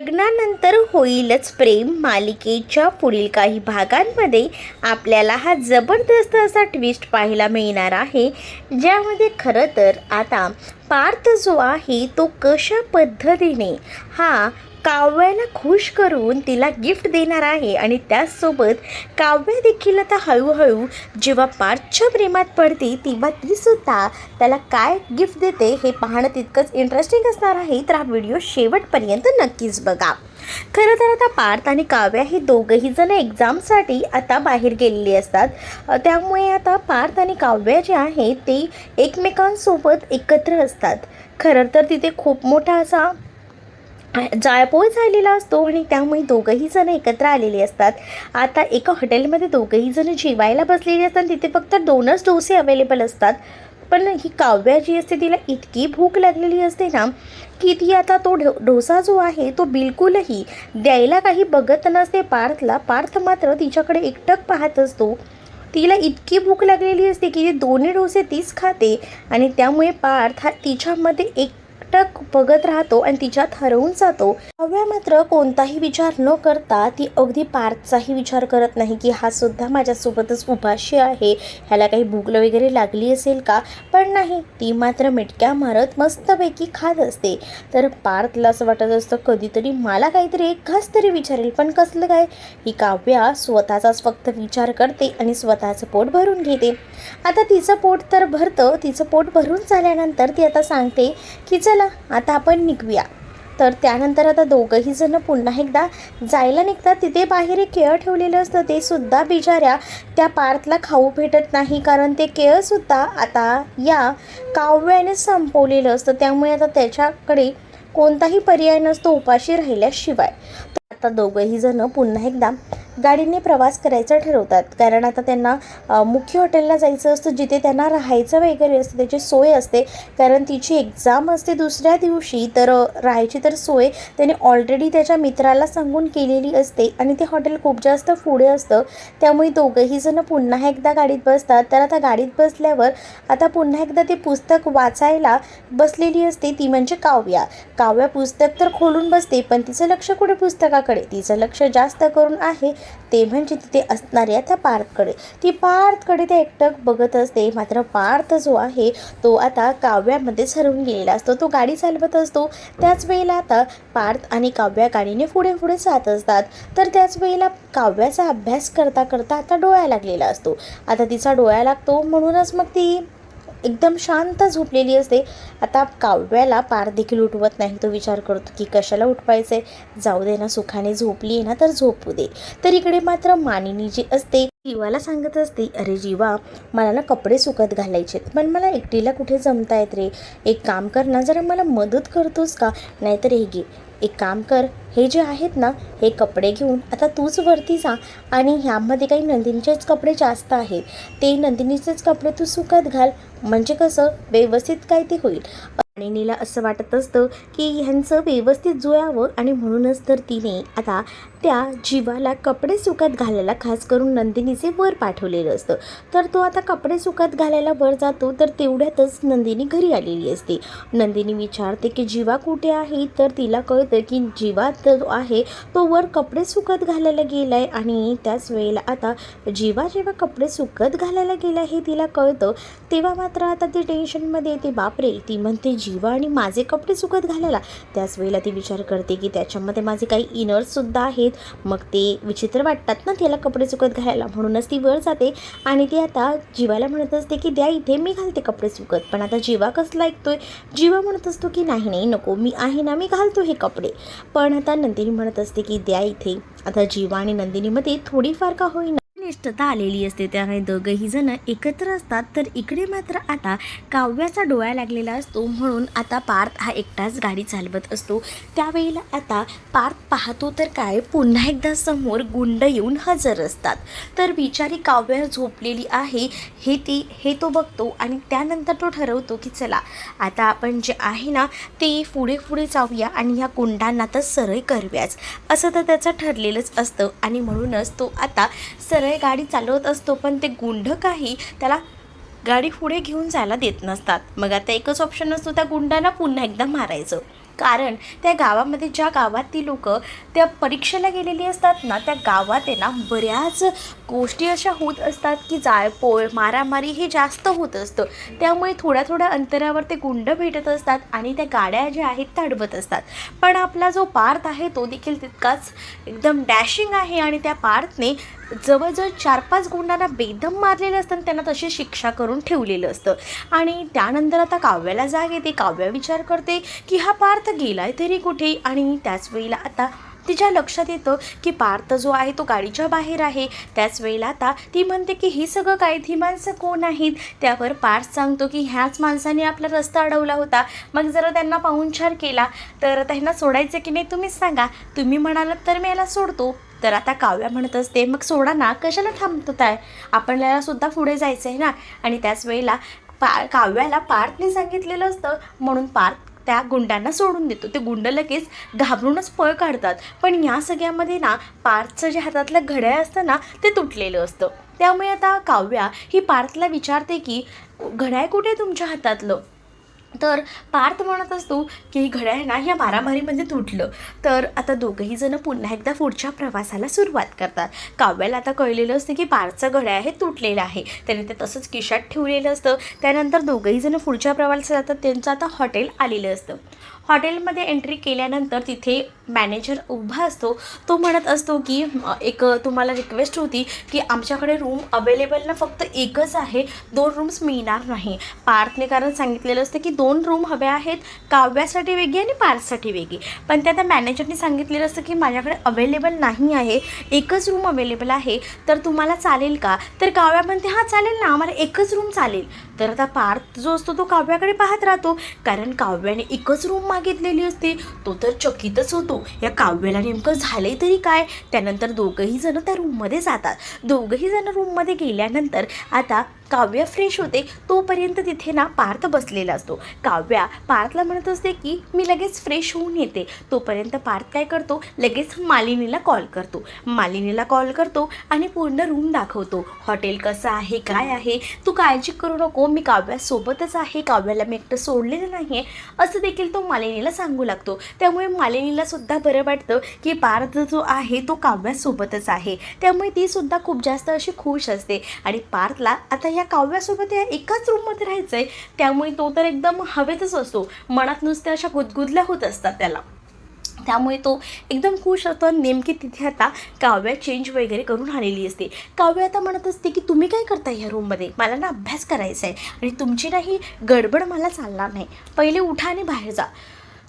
लग्नानंतर होईलच प्रेम. मालिकेच्या पुढील काही भागांमध्ये आपल्याला हा जबरदस्त असा ट्विस्ट पाहायला मिळणार आहे. ज्यामध्ये खरं तर आता पार्थ जो आहे तो कशा पद्धतीने हा काव्याला खुश करून तिला गिफ्ट देणार आहे आणि त्याचसोबत काव्य देखील आता हळूहळू जेव्हा पार्थच्या प्रेमात पडते तेव्हा ती सुद्धा त्याला काय गिफ्ट देते हे पाहणं तितकंच इंटरेस्टिंग असणार आहे. तर हा व्हिडिओ शेवटपर्यंत नक्कीच बघा. खरं तर आता पार्थ आणि काव्या हे दोघंही जण एक्झामसाठी आता बाहेर गेलेली असतात. त्यामुळे आता पार्थ आणि काव्या जे आहे ते एकमेकांसोबत एकत्र असतात. खरं तर तिथे खूप मोठा असा जाळपोळ झालेला असतो आणि त्यामुळे दोघंही जण एकत्र आलेले असतात. आता एका हॉटेलमध्ये दोघंही जण जेवायला बसलेले असतात तिथे फक्त दोनच डोसे अवेलेबल असतात. पण ही काव्या जी असते तिला इतकी भूक लागलेली असते ना की ती आता तो ढो डोसा जो आहे तो बिलकुलही द्यायला काही बघत नसते. पार्थला पार्थ मात्र तिच्याकडे एकटक पाहत असतो. तिला इतकी भूक लागलेली असते की ती दोन्ही डोसे तीच खाते आणि त्यामुळे पार्थ हा तिच्यामध्ये एक एकटक बघत राहतो आणि तिच्यात हरवून जातो. काव्या मात्र कोणताही विचार न करता ती अगदी पार्थचाही विचार करत नाही की हा सुद्धा माझ्यासोबतच उपाशी आहे. ह्याला काही भूक वगैरे लागली असेल का? पण नाही ती मात्र मिटक्या मारत मस्तपैकी खात असते. तर पार्थला असं वाटत असतं कधीतरी मला काहीतरी एक घास तरी विचारेल पण कसलं काय? ही काव्या स्वतःचाच फक्त विचार करते आणि स्वतःचं पोट भरून घेते. आता तिचं पोट तर भरतं तिचं पोट भरून झाल्यानंतर ती आता सांगते की चला आता आपण निघूया. तर त्यानंतर आता दोघंही जण पुन्हा एकदा जायला निघतात. तिथे बाहेर एक केळ ठेवलेलं असतं. ते सुद्धा बिचाऱ्या त्या पार्थला खाऊ भेटत नाही कारण ते केळसुद्धा आता या काव्याने संपवलेलं असतं. त्यामुळे आता त्याच्याकडे कोणताही पर्याय नसतो उपाशी राहिल्याशिवाय. आता दोघंही जण पुन्हा एकदा गाडीने प्रवास करायचा ठरवतात. कारण आता त्यांना मुख्य हॉटेलला जायचं असतं जिथे त्यांना राहायचं वगैरे असतं त्याची सोय असते. कारण तिची एक्झाम असते दुसऱ्या दिवशी तर राहायची तर सोय त्याने ऑलरेडी त्याच्या मित्राला सांगून केलेली असते. आणि ते हॉटेल खूप जास्त पुढे असतं. त्यामुळे दोघंही जण पुन्हा एकदा गाडीत बसतात. तर आता गाडीत बसल्यावर आता पुन्हा एकदा ते पुस्तक वाचायला बसलेली असते. ती म्हणजे काव्या. काव्या पुस्तक तर खोलून बसते पण तिचं लक्ष कुठे पुस्तकाकडे? तिचं लक्ष जास्त करून आहे ते म्हणजे तिथे असणाऱ्या त्या पार्थकडे. ती पार्थकडे ते एकटक बघत असते. मात्र पार्थ जो आहे तो आता काव्यामध्येच हरवून गेलेला असतो. तो गाडी चालवत असतो. त्याच वेळेला आता पार्थ आणि काव्या गाडीने पुढे पुढे जात असतात. तर त्याच वेळेला काव्याचा अभ्यास करता करता आता डोळा लागलेला असतो. आता तिचा डोळा लागतो. म्हणूनच मग ती एकदम शांत झोपलेली असते. आता काव्याला पार देखील उठवत नाही. तो विचार करतो की कशाला उठवायचं आहे जाऊ दे ना सुखाने झोपली आहे ना तर झोपू दे. तर इकडे मात्र मानिनी जी असते जीवाला सांगत असते अरे जीवा मला ना कपडे सुकत घालायचे पण मला एकटीला कुठे जमता येत रे? एक काम कर ना जरा मला मदत करतोस का? नाहीतर हे घे. एक काम कर हे जे आहेत ना हे कपडे घेऊन आता तूच वरती जा आणि ह्यामध्ये काही नंदिनीचेच कपडे जास्त आहेत. ते नंदिनीचेच कपडे तू सुकत घाल. म्हणजे कसं व्यवस्थित काय ते होईल. आणि नीला असं वाटत असतं की ह्यांचं व्यवस्थित जुळावं आणि म्हणूनच तर तिने आता त्या जीवाला कपडे सुकत घालायला खास करून नंदिनीचे वर पाठवलेलं असतं. तर तो आता कपडे सुकत घालायला वर जातो तर तेवढ्यातच नंदिनी घरी आलेली असते. नंदिनी विचारते की जीवा कुठे आहे? तर तिला कळतं की जीवा जो आहे. तो वर कपडे सुकत घालायला गेला आहे आणि त्याच वेळेला आता जीवा जेव्हा कपडे सुकत घालायला गेला हे तिला कळतं तेव्हा मात्र आता ती टेन्शनमध्ये येते. बापरे! ती म्हणते जीवा आणि माझे कपडे सुकत घालायला. त्याच वेळेला ती विचार करते की त्याच्यामध्ये माझे काही इनर्ससुद्धा आहेत. मग ते विचित्र वाटतात ना त्याला कपडे सुकत घालायला. म्हणूनच ती वर जाते आणि ती आता जीवाला म्हणत असते की द्या इथे मी घालते कपडे सुकत. पण आता जीवा कसला ऐकतोय? जीवा म्हणत असतो की नाही नाही नको मी आहे ना मी घालतो हे कपडे. पण आता नंदिनी म्हणत असते की द्या इथे. आता जीवा आणि नंदिनीमध्ये थोडीफार का होईना निष्ठता आलेली असते. त्यामुळे दोघंही जण एकत्र असतात. तर इकडे मात्र आता काव्याचा डोळा लागलेला असतो. म्हणून आता पार्थ हा एकटाच गाडी चालवत असतो. त्यावेळेला आता पार्थ पाहतो तर काय पुन्हा एकदा समोर गुंड येऊन हजर असतात. तर बिचारी काव्य झोपलेली आहे. हे ती हे तो बघतो आणि त्यानंतर तो ठरवतो की चला आता आपण जे आहे ना ते पुढे पुढे जाऊया आणि ह्या गुंडांना तर सरळ करूयाच असं तर त्याचं ठरलेलंच असतं आणि म्हणूनच तो आता सरळ गाडी चालवत असतो पण ते गुंड काही त्याला गाडी पुढे घेऊन जायला देत नसतात. मग आता एकच ऑप्शन असतो त्या गुंडांना पुन्हा एकदा मारायचं. कारण त्या गावामध्ये ज्या गावात ती लोक त्या परीक्षेला गेलेली असतात ना त्या गावात आहे ना बऱ्याच गोष्टी अशा होत असतात की जाळपोळ मारामारी हे जास्त होत असतं. त्यामुळे थोड्या थोड्या अंतरावर ते गुंड भेटत असतात आणि त्या गाड्या ज्या आहेत त्या अडवत असतात. पण आपला जो पार्थ आहे तो देखील तितकाच एकदम डॅशिंग आहे आणि त्या पार्थने जवळजवळ चार पाच गुंडांना बेदम मारलेलं असतं आणि त्यांना तशी शिक्षा करून ठेवलेलं असतं. आणि त्यानंतर आता काव्याला जाग येते. काव्या विचार करते की हा पार्थ गेलाय तरी कुठे? आणि त्याच वेळेला आता तिच्या लक्षात येतं की पार्थ जो आहे तो गाडीच्या बाहेर आहे. त्याच वेळेला आता ती म्हणते की हे सगळं काय? ही माणसं कोण आहेत? त्यावर पार्थ सांगतो की ह्याच माणसाने आपला रस्ता अडवला होता. मग जरा त्यांना पाहुणचार केला तर त्यांना सोडायचं की नाही तुम्हीच सांगा. तुम्ही म्हणालात तर मी याला सोडतो. तर आता काव्या म्हणत असते मग सोडा ना कशाला थांबत आहे आपल्याला सुद्धा पुढे जायचं आहे ना. आणि त्याच वेळेला पा काव्याला पार्थने सांगितलेलं असतं म्हणून पार्थ त्या गुंडांना सोडून देतो. ते गुंड लगेच घाबरूनच पळ काढतात. पण या सगळ्यामध्ये ना पार्थचं जे हातातलं घड्याळ असतं ना ते तुटलेलं असतं. त्यामुळे आता काव्या ही पार्थला विचारते की घड्याळ कुठे तुमच्या हातातलं? तर पार्थ म्हणत असतो की घड्याळ ना ह्या मारामारीमध्ये तुटलं. तर आता दोघंही जण पुन्हा एकदा पुढच्या प्रवासाला सुरुवात करतात. काव्याला आता कळलेलं असतं की पार्थचं घड्याळ हे तुटलेलं आहे. त्याने ते तसंच किशात ठेवलेलं असतं. त्यानंतर दोघंही जण पुढच्या प्रवासाला जातात. त्यांचं आता हॉटेल आलेलं असतं. हॉटेलमध्ये एंट्री केल्यानंतर तिथे मॅनेजर उभा असतो. तो म्हणत असतो की एक तुम्हाला रिक्वेस्ट होती की आमच्याकडे रूम अवेलेबल ना फक्त एकच आहे दोन रूम्स मिळणार नाही. पार्थने कारण सांगितलेलं असतं की दोन रूम हव्या आहेत काव्यासाठी वेगळी आणि पार्थसाठी वेगळी. पण त्या त्या मॅनेजरने सांगितलेलं असतं की माझ्याकडे अवेलेबल नाही आहे एकच रूम अवेलेबल आहे तर तुम्हाला चालेल का? तर काव्या म्हणते हां चालेल ना आम्हाला एकच रूम चालेल. तर आता पार्थ जो असतो तो काव्याकडे पाहत राहतो. कारण काव्याने एकच रूम मागितलेली असते. तो तर चकितच होतो. या काव्याला नेमकं झाले तरी काय? त्यानंतर दोघंही जण त्या रूममध्ये जातात. दोघंही जण रूममध्ये गेल्यानंतर आता काव्य फ्रेश होते तोपर्यंत तिथे ना पार्थ बसलेला असतो. काव्या पार्थला म्हणत असते की मी लगेच फ्रेश होऊन येते. तोपर्यंत पार्थ काय करतो? लगेच मालिनीला कॉल करतो. मालिनीला कॉल करतो आणि पूर्ण रूम दाखवतो. हॉटेल कसं आहे? काय आहे? तू काळजी करू नको मी काव्यासोबतच आहे. काव्याला मी एकटं सोडलेलं नाही आहे असं देखील तो मालिनीला सांगू लागतो. त्यामुळे मालिनीला सुद्धा बरं वाटतं की पार्थ जो आहे तो काव्यासोबतच आहे. त्यामुळे ती सुद्धा खूप जास्त अशी खुश असते. आणि पार्थला आता या काव्यासोबत या एकाच रूममध्ये राहायचं आहे त्यामुळे तो तर एकदम हवेतच असतो. मनात नुसत्या अशा गुदगुदल्या होत असतात त्याला. त्यामुळे तो एकदम खुश असतो आणि नेमकी तिथे आता काव्या चेंज वगैरे करून आलेली असते. काव्य आता म्हणत असते की तुम्ही काय करता ह्या रूममध्ये मला ना अभ्यास करायचा आहे आणि तुमची नाही गडबड मला चालणार नाही. पहिले उठा आणि बाहेर जा.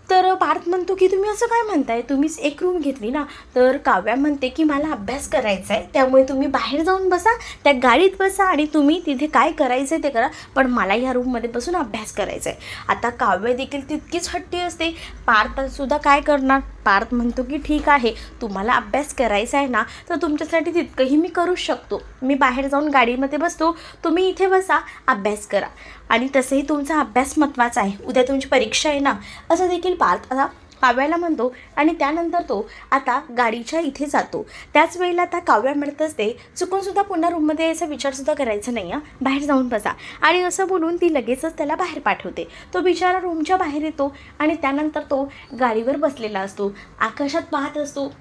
तर पार्थ म्हणतो की तुम्ही असं काय म्हणताय? तुम्हीच एक रूम घेतली ना? तर काव्या म्हणते की मला अभ्यास करायचा आहे त्यामुळे तुम्ही बाहेर जाऊन बसा त्या गाडीत बसा आणि तुम्ही तिथे काय करायचं आहे ते करा. पण मला ह्या रूममध्ये बसून अभ्यास करायचा आहे आता काव्य देखील तितकीच हट्टी असते. पार्थसुद्धा काय करणार? पार्थ म्हणतो की ठीक आहे तुम्हाला अभ्यास करायचा आहे ना तर तुमच्यासाठी तितकंही मी करू शकतो. मी बाहेर जाऊन गाडीमध्ये बसतो. तुम्ही इथे बसा अभ्यास करा. आणि तसंही तुमचा अभ्यास महत्त्वाचा आहे. उद्या तुमची परीक्षा आहे ना? असं देखील पार्थ आता काव्याला म्हणतो आणि त्यानंतर तो आता गाडीच्या इथे जातो. त्याच वेळेला आता काव्या म्हणत असते चुकूनसुद्धा पुन्हा रूममध्ये याचा विचारसुद्धा करायचा नाही आहे बाहेर जाऊन बसा. आणि असं बोलून ती लगेचच त्याला बाहेर पाठवते. तो बिचारा रूमच्या बाहेर येतो आणि त्यानंतर तो गाडीवर बसलेला असतो. आकाशात पाहत असतो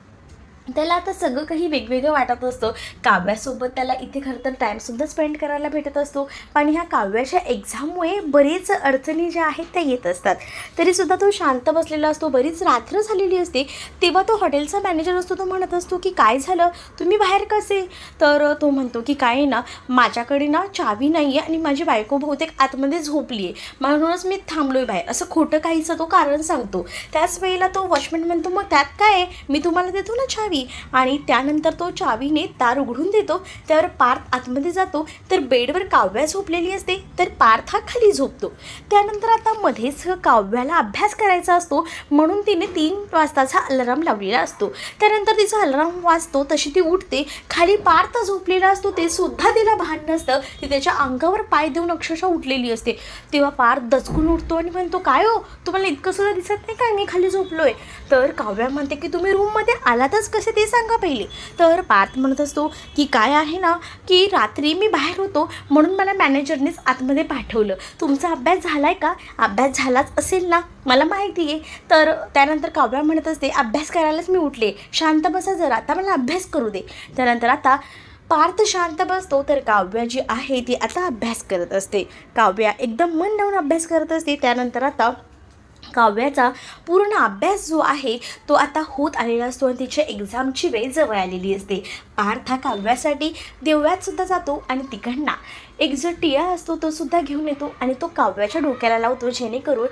त्याला आता सगळं काही वेगवेगळं वाटत असतं. काव्यासोबत त्याला इथे खरं तर टाईमसुद्धा स्पेंड करायला भेटत असतो. पण ह्या काव्याच्या एक्झाममुळे बरेच अडचणी ज्या आहेत त्या येत असतात. तरीसुद्धा तो शांत बसलेला असतो. बरीच रात्र झालेली असते. तेव्हा तो हॉटेलचा मॅनेजर असतो. तो म्हणत असतो की काय झालं? तुम्ही बाहेर कसे? तर तो म्हणतो की काय आहे ना माझ्याकडे ना चावी नाही आहे आणि माझी बायको बहुतेक आतमध्ये झोपली आहे म्हणूनच मी थांबलो आहे बाहेर. असं खोटं काहीचं तो कारण सांगतो. त्याच वेळेला तो वॉचमॅन म्हणतो मग त्यात काय आहे? मी तुम्हाला देतो ना चावी. आणि त्यानंतर तो चावीने दार उघडून देतो. त्यावर पार्थ आतमध्ये जातो. तर बेडवर काव्या झोपलेली असते. तर पार्थ हा खाली झोपतो. त्यानंतर आता मध्येच काव्याला अभ्यास करायचा असतो. म्हणून तिने तीन वाजताचा अलाराम लावलेला असतो. त्यानंतर तिचा अलाराम वाजतो. तशी ती उठते. खाली पार्थ झोपलेला असतो. ते सुद्धा तिला भान नसतं. ती त्याच्या अंगावर पाय देऊन अक्षरशः उठलेली असते. तेव्हा पार्थ दचकून उठतो आणि म्हणतो काय हो? तुम्हाला इतकं सुद्धा दिसत नाही काय मी खाली झोपलोय. तर काव्या म्हणते की तुम्ही रूममध्ये आलातच कशा कसे ते सांगा पहिले. तर पार्थ म्हणत असतो की काय आहे ना की रात्री मी बाहेर होतो म्हणून मला मॅनेजरनेच आतमध्ये पाठवलं. तुमचा अभ्यास झाला आहे का? अभ्यास झालाच असेल ना? मला माहिती आहे. तर त्यानंतर काव्या म्हणत असते अभ्यास करायलाच मी उठले. शांत बसा जरा. आता मला अभ्यास करू दे. त्यानंतर आता पार्थ शांत बसतो. तर काव्या जी आहे ती आता अभ्यास करत असते. काव्या एकदम मन लावून अभ्यास करत असते. त्यानंतर आता काव्याचा पूर्ण अभ्यास जो आहे तो आता होत आलेला असतो आणि तिच्या एक्झामची वेळ जवळ आलेली असते. पार्थ हा काव्यासाठी देवळातसुद्धा जातो आणि तिकडना एक जो टिया असतो तो सुद्धा घेऊन येतो आणि तो काव्याच्या डोक्याला लावतो जेणेकरून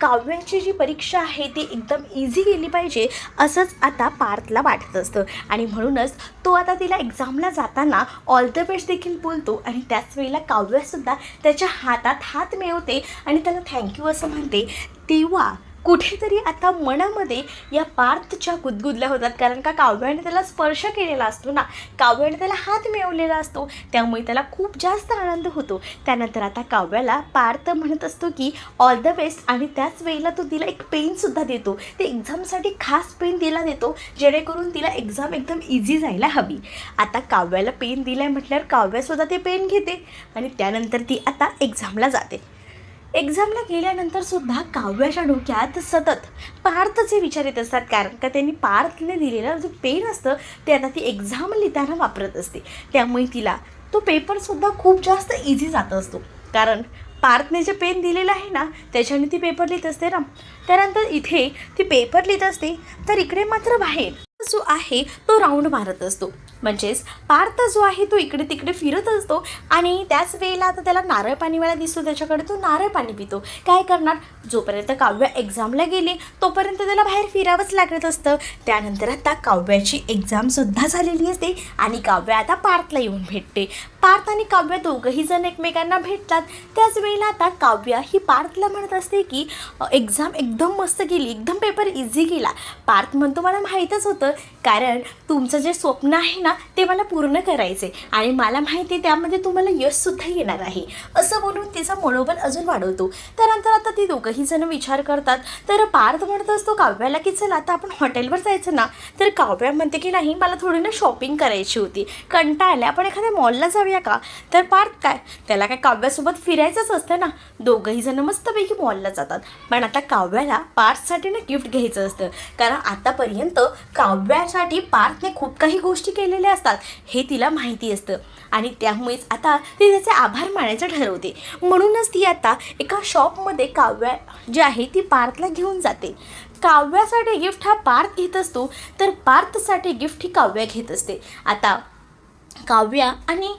काव्याची जी परीक्षा आहे ती एकदम इझी गेली पाहिजे असंच आता पार्थला वाटत असतं. आणि म्हणूनच तो आता तिला एक्झामला जाताना ऑल द बेस्ट देखील बोलतो आणि त्याच वेळेला काव्यसुद्धा त्याच्या हातात हात मिळवते आणि त्याला थँक्यू असं म्हणते. तेव्हा कुठेतरी आता मनामध्ये या पार्थच्या गुदगुदल्या होतात. कारण का काव्याने त्याला स्पर्श केलेला असतो ना काव्याने त्याला हात मिळवलेला असतो त्यामुळे त्याला खूप जास्त आनंद होतो. त्यानंतर आता काव्याला पार्थ म्हणत असतो की ऑल द बेस्ट आणि त्याच वेळेला तो तिला एक पेनसुद्धा देतो. ते एक्झामसाठी खास पेन तिला देतो जेणेकरून तिला एक्झाम एकदम इझी जायला हवी. आता काव्याला पेन दिलाय म्हटल्यावर काव्यासुद्धा ते पेन घेते आणि त्यानंतर ती आता एक्झामला जाते. एक्झामला गेल्यानंतर सुद्धा काव्याच्या डोक्यात सतत पार्थचे विचार येत असतात. कारण का त्यांनी पार्थने दिलेलं जे पेन असतं ते आता ती एक्झाम लिहिताना वापरत असते. त्यामुळे तिला तो पेपरसुद्धा खूप जास्त इझी जात असतो. कारण पार्थने जे पेन दिलेलं आहे ना त्याच्याने ती पेपर लिहित असते ना. त्यानंतर इथे ती पेपर लिहित असते तर इकडे मात्र बाहेर जो आहे तो राऊंड मारत असतो. म्हणजेच पार्थ जो आहे तो इकडे तिकडे फिरत असतो आणि त्याच वेळेला आता त्याला नारळ पाणीवाला दिसतो त्याच्याकडे तो नारळ पाणी पितो. काय करणार? जोपर्यंत काव्य एक्झामला गेली तोपर्यंत त्याला बाहेर फिरावंच लागत असतं. त्यानंतर आता काव्याची एक्झामसुद्धा झालेली असते आणि काव्य आता पार्थला येऊन भेटते. पार्थ आणि काव्य दोघंही जण एकमेकांना भेटतात. त्याच वेळेला आता काव्य ही पार्थला म्हणत असते की एक्झाम एकदम मस्त गेली एकदम पेपर इझी गेला पार्थ म्हणतो मला माहीतच होतं कारण तुमचं जे स्वप्न आहे ना ते मला पूर्ण करायचे आणि मला माहिती आहे त्यामध्ये तुम्हाला यशसुद्धा येणार आहे. असं बोलून तिचा मनोबल अजून वाढवतो. त्यानंतर आता ती दोघंही जण विचार करतात. तर पार्थ म्हणत असतो काव्याला की चला आता आपण हॉटेलवर जायचं ना? तर काव्या म्हणते की नाही मला थोडी ना शॉपिंग करायची होती. कंटाळा आल्या आपण एखाद्या मॉलला जाऊया का? तर पार्थ काय? त्याला काय काव्यासोबत फिरायचंच असतं ना? दोघंही जण मस्तपैकी मॉलला जातात. पण आता काव्याला पार्थसाठी ना गिफ्ट घ्यायचं असतं. कारण आतापर्यंत काव्यासाठी पार्थने खूप काही गोष्टी केलेल्या असतात. हे तिला माहिती असतं. आणि त्यामुळेच आता ती त्याचे आभार मानायचं ठरवते. म्हणूनच ती आता एका शॉपमध्ये काव्या जी आहे ती पार्थला घेऊन जाते. काव्यासाठी गिफ्ट हा पार्थ घेत असतो. तर पार्थसाठी गिफ्ट ही काव्या घेत असते. आता काव्या आणि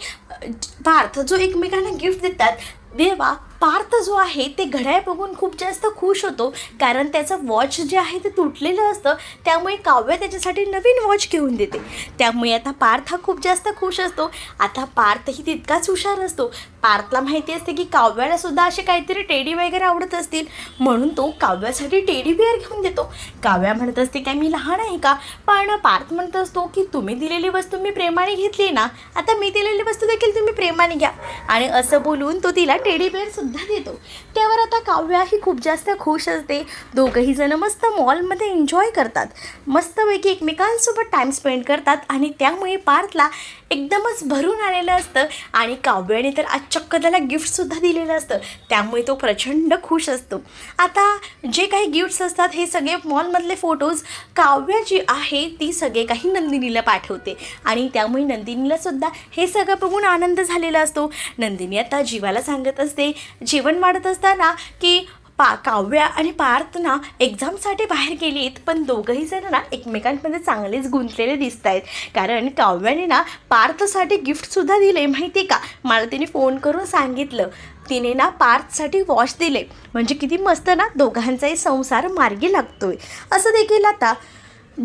पार्थ जो एकमेकांना गिफ्ट देतात देवा पार्थ जो आहे ते घड्याळ बघून खूप जास्त खुश होतो. कारण त्याचं वॉच जे आहे ते तुटलेलं असतं. त्यामुळे काव्य त्याच्यासाठी नवीन वॉच घेऊन देते. त्यामुळे आता पार्थ हा खूप जास्त खुश असतो. आता पार्थही तितकाच हुशार असतो. पार्थला माहिती असते की काव्याला सुद्धा असे काहीतरी टेडी वगैरे आवडत असतील. म्हणून तो काव्यासाठी टेडी बिअर घेऊन देतो. काव्या म्हणत असते काय मी लहान आहे का? पण पार्थ म्हणत असतो की तुम्ही दिलेली वस्तू मी प्रेमाने घेतली ना? आता मी दिलेली वस्तू देखील तुम्ही प्रेमाने घ्या. आणि असं बोलून तो तिला टेडी बिअर सुद्धा सुद्धा देतो. त्यावर आता काव्याही खूप जास्त खुश असते. दोघंही जण मस्त मॉलमध्ये एन्जॉय करतात. मस्तपैकी एकमेकांसोबत टाईम स्पेंड करतात आणि त्यामुळे पार्थला एकदमच भरून आलेलं असतं आणि काव्याने तर आज चक्क त्याला गिफ्टसुद्धा दिलेलं असतं. त्यामुळे तो प्रचंड खुश असतो. आता जे काही गिफ्ट्स असतात हे सगळे मॉलमधले फोटोज काव्या जी आहे ती सगळे काही नंदिनीला पाठवते. आणि त्यामुळे नंदिनीलासुद्धा हे सगळं बघून आनंद झालेला असतो. नंदिनी आता जीवाला सांगत असते जीवन वाढत असताना की पा काव्या आणि पार्थ ना एक्झामसाठी बाहेर गेलीत पण दोघंही जण ना एकमेकांमध्ये चांगलेच गुंतलेले दिसत आहेत कारण काव्याने ना पार्थसाठी गिफ्टसुद्धा दिले माहिती आहे का? मला तिने फोन करून सांगितलं. तिने ना पार्थसाठी वॉच दिले. म्हणजे किती मस्त ना दोघांचाही संसार मार्गी लागतोय. असं देखील आता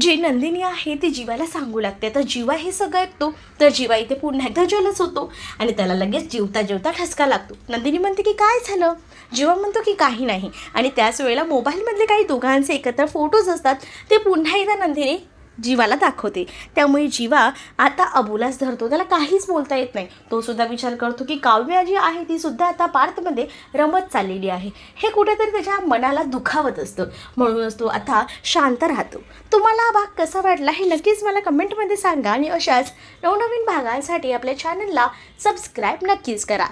जी नंदिनी आहे ती जीवाला सांगू लागते. तर जीवा हे सगळं ऐकतो तर जीवा इथे पुन्हा एकदा जलच होतो. आणि त्याला लगेच जीवता जेवता ठसका लागतो. नंदिनी म्हणते की काय झालं? जीवा म्हणतो की काही नाही. आणि त्याच वेळेला मोबाईलमधले काही दोघांचे एकत्र फोटोज असतात. ते पुन्हा एकदा नंदिनी जीवाला दाखवते. त्यामुळे जीवा आता अबोलाच धरतो. त्याला काहीच बोलता येत नाही. तो सुद्धा विचार करतो की काव्या जी आहे ती सुद्धा आता पार्थमध्ये रमत चाललेली आहे. हे कुठेतरी त्याच्या मनाला दुखावत असतं. म्हणूनच तो आता शांत राहतो. तुम्हाला हा भाग कसा वाटला हे नक्कीच मला कमेंटमध्ये सांगा आणि अशाच नवनवीन भागांसाठी आपल्या चॅनलला सबस्क्राईब नक्कीच करा.